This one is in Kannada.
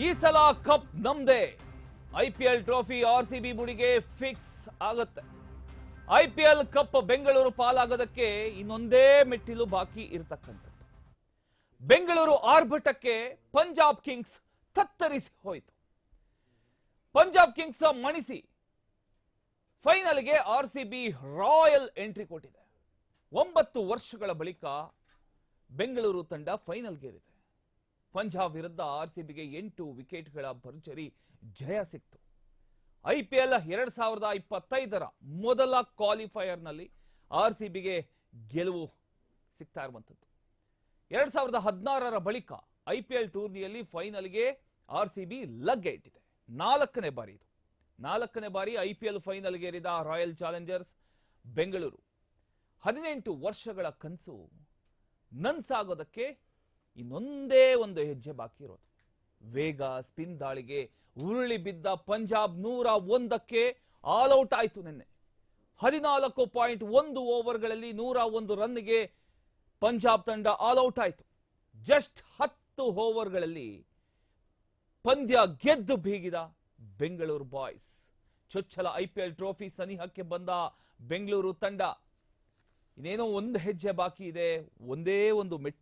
ಈ ಸಲ ಕಪ್ ನಮ್ದೇ. I P L trophy R C B ಮುಡಿಗೆ fix ಆಗುತ್ತೆ. I P L cup Bengaluru ಪಾಲಾಗೋದಕ್ಕೆ ಇನ್ನೊಂದೇ ಮೆಟ್ಟಿಲು ಬಾಕಿ ಇರತಕ್ಕಂಥದ್ದು. ಬೆಂಗಳೂರು ಆರ್ಭಟಕ್ಕೆ ಪಂಜಾಬ್ ಕಿಂಗ್ಸ್ ತತ್ತರಿಸಿ ಹೋಯಿತು. ಪಂಜಾಬ್ ಕಿಂಗ್ಸ್ ಮಣಿಸಿ. ಫೈನಲ್ಗೆ R C B royal entry ಕೊಟ್ಟಿದೆ. ಒಂಬತ್ತು ವರ್ಷಗಳ ಬಳಿಕ ಬೆಂಗಳೂರು ತಂಡ ಫೈನಲ್ಗೇರಿದೆ. ಪಂಜಾಬ್ ವಿರುದ್ಧ ಆರ್ ಸಿ ಬಿಗೆ ಎಂಟು ವಿಕೆಟ್ಗಳ ಭರ್ಜರಿ ಜಯ ಸಿಕ್ತು. ಐ ಪಿ ಎಲ್ ಎರಡ್ ಸಾವಿರದ ಇಪ್ಪತ್ತೈದರ ಮೊದಲ ಕ್ವಾಲಿಫೈಯರ್ನಲ್ಲಿ ಆರ್ ಸಿ ಬಿಗೆ ಗೆಲುವು ಸಿಗ್ತಾ ಇರುವಂಥದ್ದು. ಎರಡ್ ಸಾವಿರದ ಹದಿನಾರರ ಬಳಿಕ ಐ ಪಿ ಎಲ್ ಟೂರ್ನಿಯಲ್ಲಿ ಫೈನಲ್ಗೆ ಆರ್ ಸಿ ಬಿ ಲಗ್ಗೆ ಇಟ್ಟಿದೆ ನಾಲ್ಕನೇ ಬಾರಿ ಇದು. ನಾಲ್ಕನೇ ಬಾರಿ ಐ ಪಿ ಎಲ್ ಫೈನಲ್ಗೇರಿದ ರಾಯಲ್ ಚಾಲೆಂಜರ್ಸ್ ಬೆಂಗಳೂರು. ಹದಿನೆಂಟು ವರ್ಷಗಳ ಕನಸು ನನ್ಸಾಗೋದಕ್ಕೆ ಇನ್ನೊಂದೇ ಒಂದು ಹೆಜ್ಜೆ ಬಾಕಿ ಇರೋದು. ವೇಗ ಸ್ಪಿನ್ ದಾಳಿಗೆ ಉರುಳಿ ಬಿದ್ದ ಪಂಜಾಬ್ ನೂರ ಒಂದಕ್ಕೆ ಆಲ್ ಔಟ್ ಆಯಿತು ನಿನ್ನೆ. ಹದಿನಾಲ್ಕು ಪಾಯಿಂಟ್ ಒಂದು ಓವರ್ಗಳಲ್ಲಿ ನೂರ ಒಂದು ರನ್ಗೆ ಪಂಜಾಬ್ ತಂಡ ಆಲ್ ಔಟ್ ಆಯಿತು. ಜಸ್ಟ್ ಹತ್ತು ಓವರ್ಗಳಲ್ಲಿ ಪಂದ್ಯ ಗೆದ್ದು ಬೀಗಿದ ಬೆಂಗಳೂರು ಬಾಯ್ಸ್. ಚೊಚ್ಚಲ ಐ ಪಿ ಎಲ್ ಟ್ರೋಫಿ ಸನಿಹಕ್ಕೆ ಬಂದ ಬೆಂಗಳೂರು ತಂಡ. ಇನ್ನೇನೋ ಒಂದು ಹೆಜ್ಜೆ ಬಾಕಿ ಇದೆ, ಒಂದೇ ಒಂದು ಮೆಟ್ಟಿ